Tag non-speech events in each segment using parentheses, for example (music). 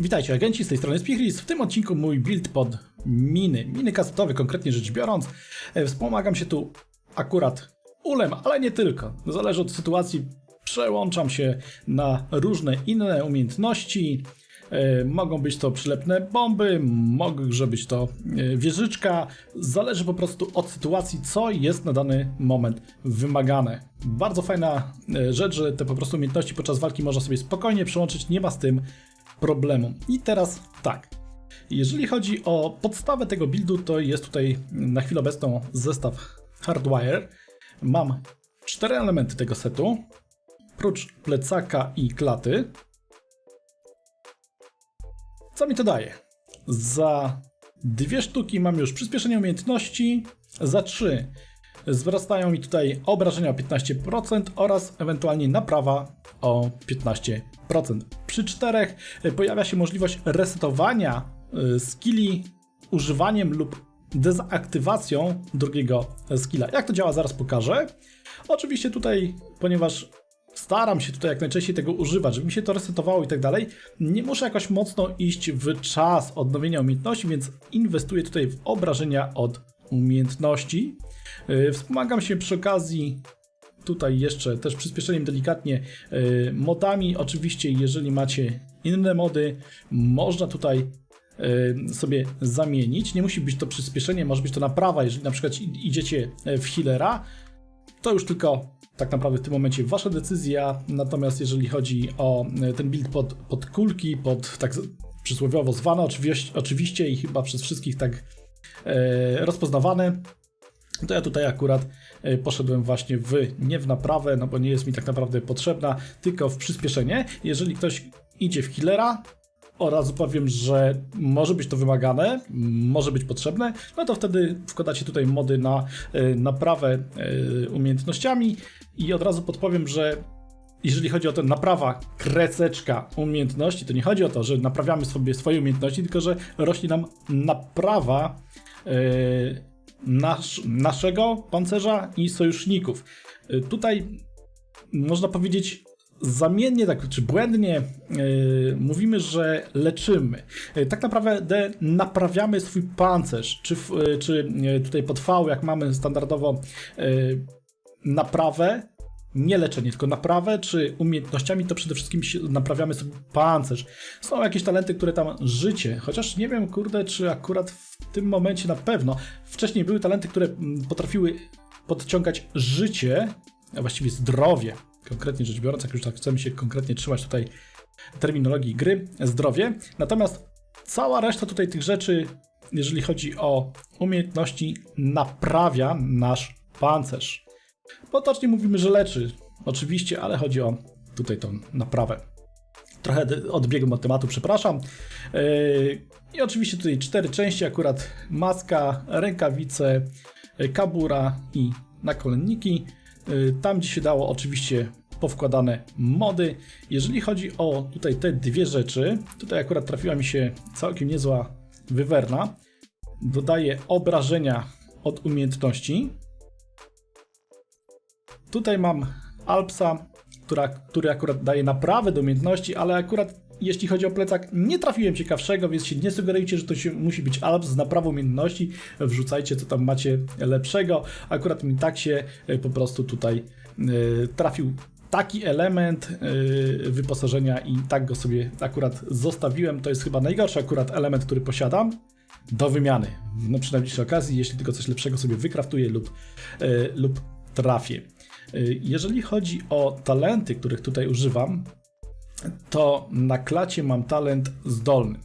Witajcie agenci, z tej strony Spichris. W tym odcinku mój build pod miny, miny kasetowe konkretnie rzecz biorąc. E, Wspomagam się tu akurat ulem, ale nie tylko. Zależy od sytuacji, przełączam się na różne inne umiejętności. E, Mogą być to przylepne bomby, może być to e, wieżyczka. Zależy po prostu od sytuacji, co jest na dany moment wymagane. Bardzo fajna rzecz, że te po prostu umiejętności podczas walki można sobie spokojnie przełączyć, nie ma z tym problemu. I teraz tak. Jeżeli chodzi o podstawę tego buildu, to jest tutaj na chwilę obecną zestaw Hardwire. Mam cztery elementy tego setu, prócz plecaka i klaty. Co mi to daje? Za dwie sztuki mam już przyspieszenie umiejętności, za trzy wzrastają mi tutaj obrażenia o 15% oraz ewentualnie naprawa o 15%. Przy czterech y, pojawia się możliwość resetowania y, skilli używaniem lub dezaktywacją drugiego skilla. Jak to działa, zaraz pokażę. Oczywiście tutaj, ponieważ staram się tutaj jak najczęściej tego używać, żeby mi się to resetowało i tak dalej, nie muszę jakoś mocno iść w czas odnowienia umiejętności, więc inwestuję tutaj w obrażenia od umiejętności. Yy, Wspomagam się przy okazji tutaj jeszcze też przyspieszeniem delikatnie yy, modami. Oczywiście, jeżeli macie inne mody, można tutaj yy, sobie zamienić. Nie musi być to przyspieszenie, może być to naprawa, jeżeli na przykład idziecie w healera, to już tylko tak naprawdę w tym momencie wasza decyzja. Natomiast jeżeli chodzi o e, ten build pod, pod kulki, pod tak przysłowiowo zwane oczywiście, oczywiście i chyba przez wszystkich tak e, rozpoznawane, to ja tutaj akurat e, poszedłem właśnie w nie w naprawę, no bo nie jest mi tak naprawdę potrzebna, tylko w przyspieszenie. Jeżeli ktoś idzie w healera, od razu powiem, że może być to wymagane, może być potrzebne, no to wtedy wkładacie tutaj mody na e, naprawę e, umiejętnościami i od razu podpowiem, że jeżeli chodzi o to naprawa kreseczka umiejętności, to nie chodzi o to, że naprawiamy sobie swoje umiejętności, tylko że rośnie nam naprawa e, nasz, naszego pancerza i sojuszników. E, tutaj można powiedzieć zamiennie, tak, czy błędnie yy, mówimy, że leczymy. Yy, tak naprawdę naprawiamy swój pancerz, czy, yy, czy yy, tutaj pod V, jak mamy standardowo yy, naprawę, nie leczenie, tylko naprawę, czy umiejętnościami, to przede wszystkim naprawiamy sobie pancerz. Są jakieś talenty, które tam życie, chociaż nie wiem, kurde, czy akurat w tym momencie na pewno. Wcześniej były talenty, które mm, potrafiły podciągać życie, a właściwie zdrowie, konkretnie rzecz biorąc, jak już tak chcemy się konkretnie trzymać tutaj terminologii gry, zdrowie. Natomiast cała reszta tutaj tych rzeczy, jeżeli chodzi o umiejętności, naprawia nasz pancerz. Potocznie mówimy, że leczy, oczywiście, ale chodzi o tutaj tą naprawę. Trochę odbiegłem od tematu, przepraszam. Yy, I oczywiście tutaj cztery części, akurat maska, rękawice, yy, kabura i nakolenniki. Yy, Tam, gdzie się dało, oczywiście powkładane mody. Jeżeli chodzi o tutaj te dwie rzeczy, tutaj akurat trafiła mi się całkiem niezła wywerna. Dodaje obrażenia od umiejętności. Tutaj mam Alpsa, która, który akurat daje naprawę do umiejętności, ale akurat jeśli chodzi o plecak, nie trafiłem ciekawszego, więc się nie sugerujcie, że to się musi być Alps z naprawą umiejętności. Wrzucajcie, co tam macie lepszego. Akurat mi tak się e, po prostu tutaj e, trafił taki element e, wyposażenia i tak go sobie akurat zostawiłem. To jest chyba najgorszy akurat element, który posiadam do wymiany. No przy najbliższej okazji, jeśli tylko coś lepszego sobie wykraftuję lub, e, lub trafię. E, Jeżeli chodzi o talenty, których tutaj używam, to na klacie mam talent zdolny.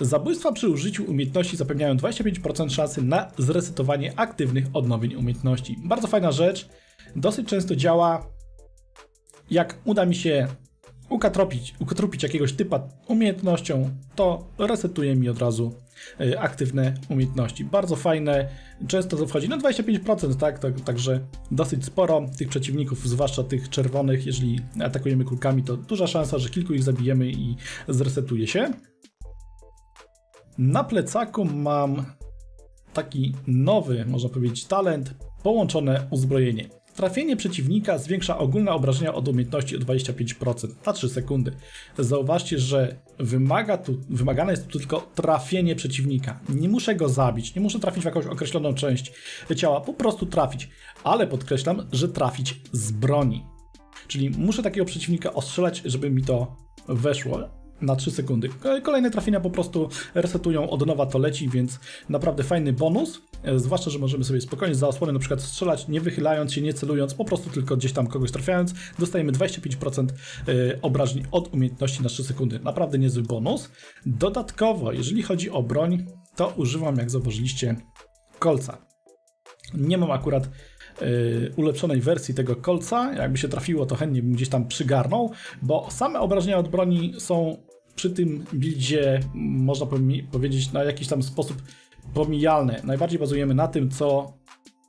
Zabójstwa przy użyciu umiejętności zapewniają 25% szansy na zresetowanie aktywnych odnowień umiejętności. Bardzo fajna rzecz. Dosyć często działa. Jak uda mi się ukatropić, ukatrupić jakiegoś typa umiejętnością, to resetuje mi od razu y, aktywne umiejętności. Bardzo fajne, często to wchodzi no 25%, tak? tak? Także dosyć sporo tych przeciwników, zwłaszcza tych czerwonych, jeżeli atakujemy kulkami, to duża szansa, że kilku ich zabijemy i zresetuje się. Na plecaku mam taki nowy, można powiedzieć, talent, połączone uzbrojenie. Trafienie przeciwnika zwiększa ogólne obrażenia od umiejętności o 25% na 3 sekundy. Zauważcie, że wymaga tu, wymagane jest tu tylko trafienie przeciwnika. Nie muszę go zabić, nie muszę trafić w jakąś określoną część ciała, po prostu trafić. Ale podkreślam, że trafić z broni. Czyli muszę takiego przeciwnika ostrzelać, żeby mi to weszło na 3 sekundy. Kolejne trafienia po prostu resetują, od nowa to leci, więc naprawdę fajny bonus. E, Zwłaszcza, że możemy sobie spokojnie za osłonę na przykład strzelać, nie wychylając się, nie celując, po prostu tylko gdzieś tam kogoś trafiając. Dostajemy 25% e, obrażeń od umiejętności na 3 sekundy. Naprawdę niezły bonus. Dodatkowo, jeżeli chodzi o broń, to używam, jak zauważyliście, kolca. Nie mam akurat y, ulepszonej wersji tego kolca. Jakby się trafiło, to chętnie bym gdzieś tam przygarnął, bo same obrażenia od broni są przy tym buildzie, można powiedzieć, na jakiś tam sposób pomijalne. Najbardziej bazujemy na tym, co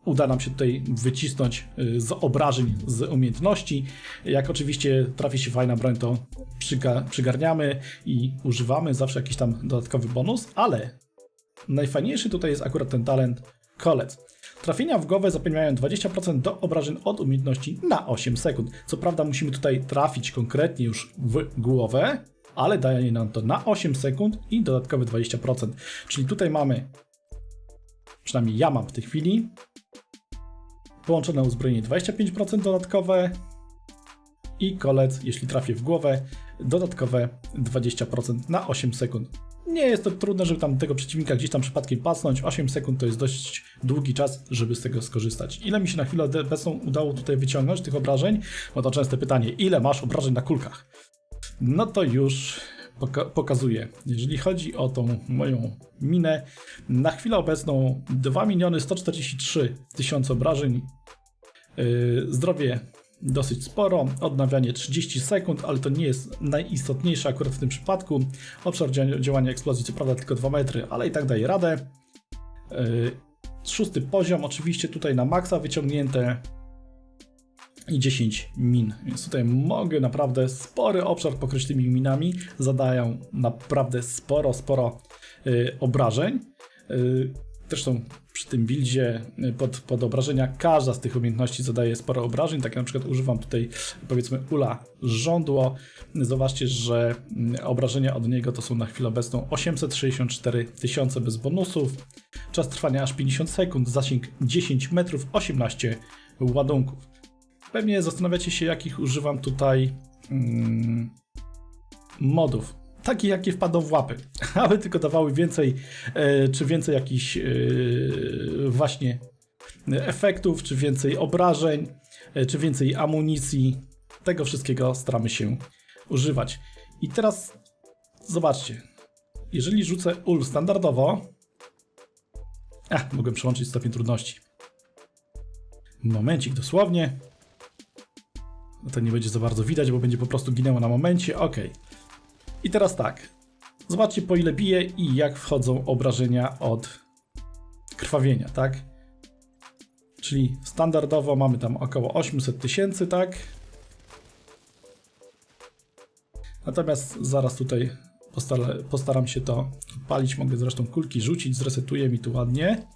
uda nam się tutaj wycisnąć y, z obrażeń, z umiejętności. Jak oczywiście trafi się fajna broń, to przyga- przygarniamy i używamy zawsze jakiś tam dodatkowy bonus, ale najfajniejszy tutaj jest akurat ten talent kolec. Trafienia w głowę zapewniają 20% do obrażeń od umiejętności na 8 sekund. Co prawda musimy tutaj trafić konkretnie już w głowę, ale daje nam to na 8 sekund i dodatkowe 20%. Czyli tutaj mamy, przynajmniej ja mam w tej chwili, połączone uzbrojenie 25% dodatkowe i kolec, jeśli trafię w głowę, dodatkowe 20% na 8 sekund. Nie jest to trudne, żeby tam tego przeciwnika gdzieś tam przypadkiem pasnąć. 8 sekund to jest dość długi czas, żeby z tego skorzystać. Ile mi się na chwilę obecną udało tutaj wyciągnąć tych obrażeń? Bo to częste pytanie, ile masz obrażeń na kulkach? No to już poka- pokazuję. Jeżeli chodzi o tą moją minę, na chwilę obecną 2 miliony 143 tysiące obrażeń. Yy, zdrowie dosyć sporo, odnawianie 30 sekund, ale to nie jest najistotniejsze akurat w tym przypadku. Obszar dzia- działania eksplozji co prawda tylko 2 metry, ale i tak daje radę. Yy, Szósty poziom, oczywiście tutaj na maksa wyciągnięte i 10 min, więc tutaj mogę naprawdę spory obszar pokryć tymi minami, zadają naprawdę sporo, sporo yy, obrażeń. Yy, Zresztą przy tym buildzie y, pod, pod obrażenia każda z tych umiejętności zadaje sporo obrażeń. Tak na przykład używam tutaj powiedzmy ula żądło. Zobaczcie, że mm, obrażenia od niego to są na chwilę obecną 864 tysiące bez bonusów. Czas trwania aż 50 sekund, zasięg 10 metrów, 18 ładunków. Pewnie zastanawiacie się jakich używam tutaj mm, modów takie jakie wpadną w łapy, (laughs) aby tylko dawały więcej, e, czy więcej jakichś e, właśnie efektów, czy więcej obrażeń, e, czy więcej amunicji. Tego wszystkiego staramy się używać. I teraz zobaczcie, jeżeli rzucę ul standardowo, a, mogę przełączyć stopień trudności. Momencik dosłownie. To nie będzie za bardzo widać, bo będzie po prostu ginęło na momencie. Ok. I teraz tak. Zobaczcie po ile bije i jak wchodzą obrażenia od krwawienia, tak? Czyli standardowo mamy tam około 800 tysięcy, tak? Natomiast zaraz tutaj postara, postaram się to palić. Mogę zresztą kulki rzucić, zresetuję mi tu ładnie.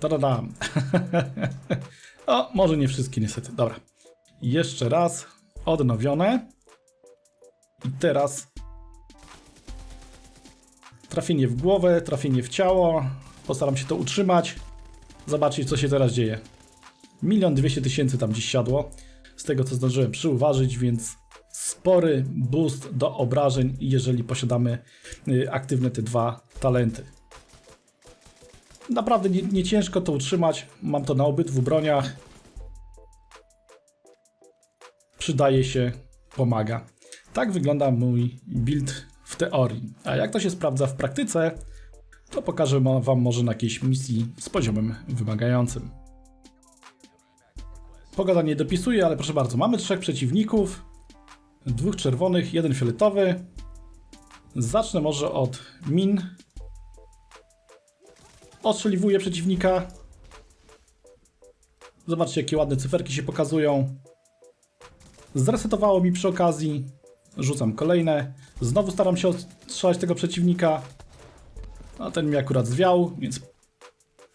Tadadam. (laughs) o, może nie wszystkie niestety. Dobra. Jeszcze raz. Odnowione. I teraz trafienie w głowę, trafienie w ciało. Postaram się to utrzymać. Zobaczcie, co się teraz dzieje. Milion dwieście tysięcy tam dziś siadło. Z tego, co zdążyłem przyuważyć, więc spory boost do obrażeń, jeżeli posiadamy y, aktywne te dwa talenty. Naprawdę nie, nie ciężko to utrzymać. Mam to na obydwu broniach. Przydaje się, pomaga. Tak wygląda mój build w teorii. A jak to się sprawdza w praktyce, to pokażę Wam może na jakiejś misji z poziomem wymagającym. Pogoda nie dopisuje, ale proszę bardzo, mamy trzech przeciwników, dwóch czerwonych, jeden fioletowy. Zacznę może od min ostrzeliwuje przeciwnika. Zobaczcie, jakie ładne cyferki się pokazują. Zresetowało mi przy okazji. Rzucam kolejne. Znowu staram się odstrzelać tego przeciwnika. A ten mi akurat zwiał, więc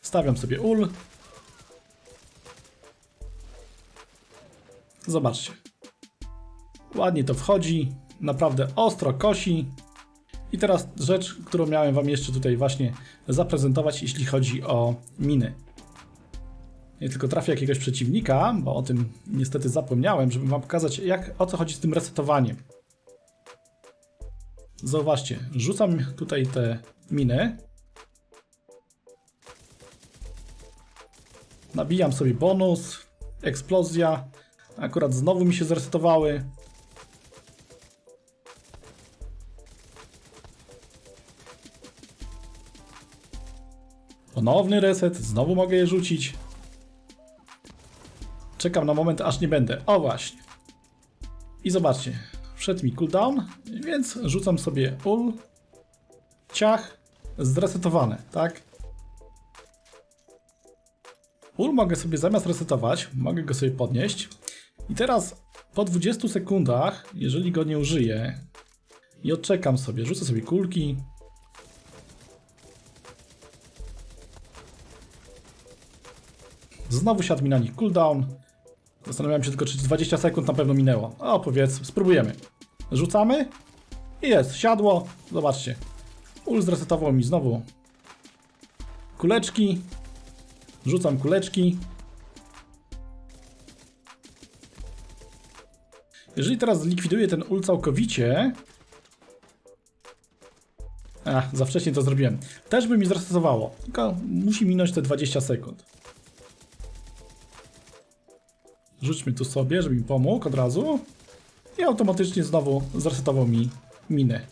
stawiam sobie ul. Zobaczcie. Ładnie to wchodzi. Naprawdę ostro kosi. I teraz rzecz, którą miałem Wam jeszcze tutaj właśnie zaprezentować, jeśli chodzi o miny. Nie tylko trafię jakiegoś przeciwnika, bo o tym niestety zapomniałem, żeby Wam pokazać, jak, o co chodzi z tym resetowaniem. Zauważcie, rzucam tutaj te miny. Nabijam sobie bonus, eksplozja. Akurat znowu mi się zresetowały. Ponowny reset, znowu mogę je rzucić. Czekam na moment, aż nie będę. O właśnie. I zobaczcie, wszedł mi cooldown, więc rzucam sobie ul, ciach, zresetowane, tak? Ul mogę sobie zamiast resetować, mogę go sobie podnieść. I teraz po 20 sekundach, jeżeli go nie użyję i odczekam sobie, rzucę sobie kulki, Znowu siadł mi na nich cooldown. Zastanawiałem się tylko, czy 20 sekund na pewno minęło. O, powiedz, spróbujemy. Rzucamy. I jest, siadło. Zobaczcie. Ul zresetował mi znowu kuleczki. Rzucam kuleczki. Jeżeli teraz zlikwiduję ten ul całkowicie... Ach, za wcześnie to zrobiłem. Też by mi zresetowało. Tylko musi minąć te 20 sekund. Rzućmy tu sobie, żeby mi pomógł od razu. I automatycznie znowu zresetował mi minę.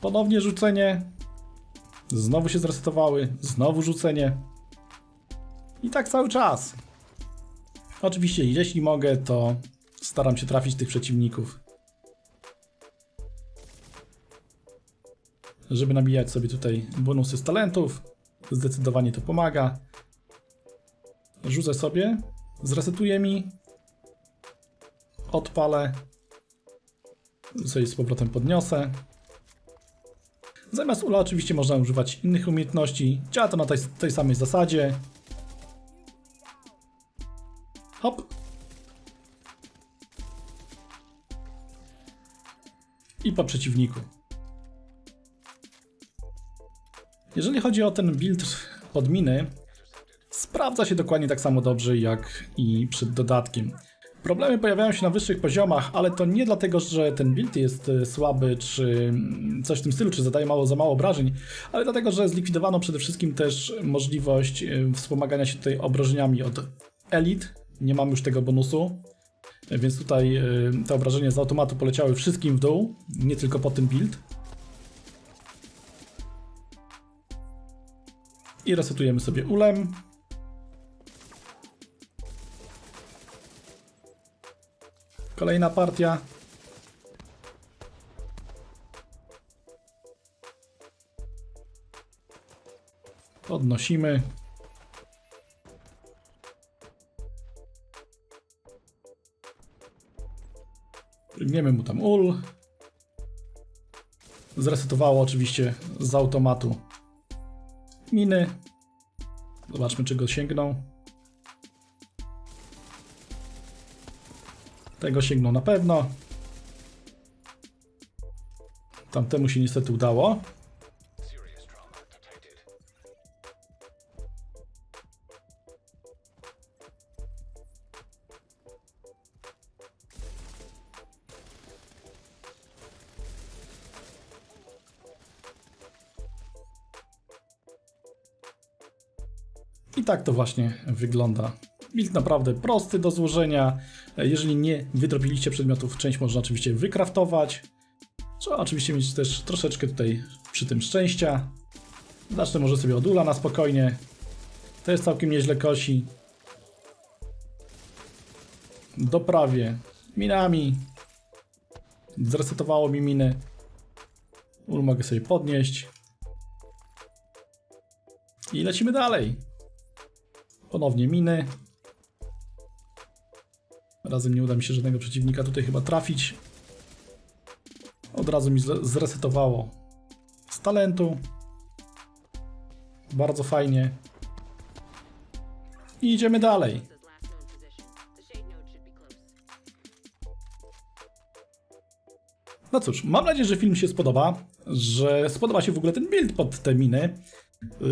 Ponownie rzucenie. Znowu się zresetowały. Znowu rzucenie. I tak cały czas. Oczywiście, jeśli mogę, to staram się trafić tych przeciwników. Żeby nabijać sobie tutaj bonusy z talentów. Zdecydowanie to pomaga. Rzucę sobie, zresetuje mi, odpalę, sobie z powrotem podniosę. Zamiast ula oczywiście można używać innych umiejętności. Działa to na tej, tej samej zasadzie. Hop. I po przeciwniku. Jeżeli chodzi o ten build pod miny, sprawdza się dokładnie tak samo dobrze jak i przed dodatkiem. Problemy pojawiają się na wyższych poziomach, ale to nie dlatego, że ten build jest e, słaby, czy coś w tym stylu, czy zadaje mało za mało obrażeń, ale dlatego, że zlikwidowano przede wszystkim też możliwość e, wspomagania się tutaj obrażeniami od elit. Nie mam już tego bonusu, e, więc tutaj te obrażenia z automatu poleciały wszystkim w dół, nie tylko po ten build. I resetujemy sobie ulem. Kolejna partia. Podnosimy. Płyniemy mu tam ul. Zresetowało oczywiście z automatu miny. Zobaczmy, czy go sięgną. Tego sięgną na pewno. Tamtemu się niestety udało. Tak to właśnie wygląda. Build naprawdę prosty do złożenia. Jeżeli nie wydrobiliście przedmiotów, część można oczywiście wykraftować. Trzeba oczywiście mieć też troszeczkę tutaj przy tym szczęścia. Zacznę może sobie od ula na spokojnie. To jest całkiem nieźle kosi. Doprawię minami. Zresetowało mi miny. Ul mogę sobie podnieść. I lecimy dalej. Ponownie miny. Razem nie uda mi się żadnego przeciwnika tutaj chyba trafić. Od razu mi zresetowało z talentu. Bardzo fajnie. I idziemy dalej. No cóż, mam nadzieję, że film się spodoba, że spodoba się w ogóle ten build pod te miny,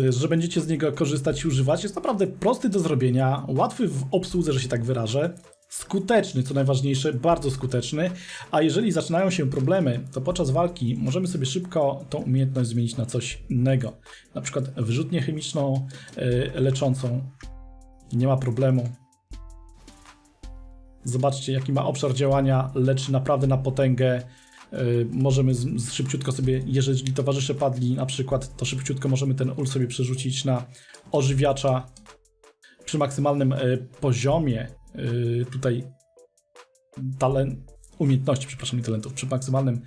że będziecie z niego korzystać i używać. Jest naprawdę prosty do zrobienia, łatwy w obsłudze, że się tak wyrażę, skuteczny, co najważniejsze, bardzo skuteczny, a jeżeli zaczynają się problemy, to podczas walki możemy sobie szybko tą umiejętność zmienić na coś innego. Na przykład wyrzutnię chemiczną, y, leczącą. Nie ma problemu. Zobaczcie, jaki ma obszar działania, leczy naprawdę na potęgę. Yy, możemy z, z szybciutko sobie, jeżeli towarzysze padli na przykład, to szybciutko możemy ten ul sobie przerzucić na ożywiacza przy maksymalnym yy, poziomie yy, tutaj talent, umiejętności, przepraszam, nie talentów, przy maksymalnym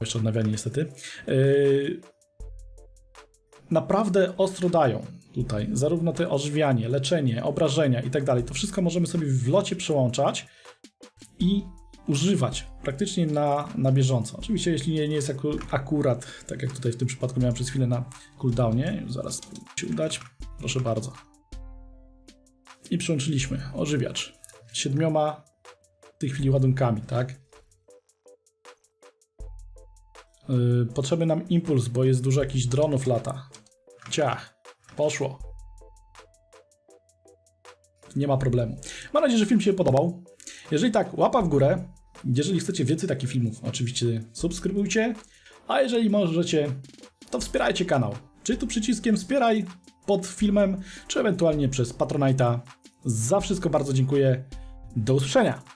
jeszcze odnawianie niestety naprawdę ostro dają tutaj, zarówno te ożywianie, leczenie, obrażenia i tak dalej, to wszystko możemy sobie w locie przełączać i używać praktycznie na, na bieżąco. Oczywiście jeśli nie, nie jest aku, akurat, tak jak tutaj w tym przypadku miałem przez chwilę na cooldownie, zaraz się udać, proszę bardzo. I przyłączyliśmy ożywiacz siedmioma w tej chwili ładunkami, tak? Yy, potrzebny nam impuls, bo jest dużo jakichś dronów lata. Ciach, poszło. Nie ma problemu. Mam nadzieję, że film się podobał. Jeżeli tak, łapa w górę. Jeżeli chcecie więcej takich filmów, oczywiście subskrybujcie. A jeżeli możecie, to wspierajcie kanał. Czy tu przyciskiem wspieraj pod filmem, czy ewentualnie przez Patronite'a. Za wszystko bardzo dziękuję. Do usłyszenia.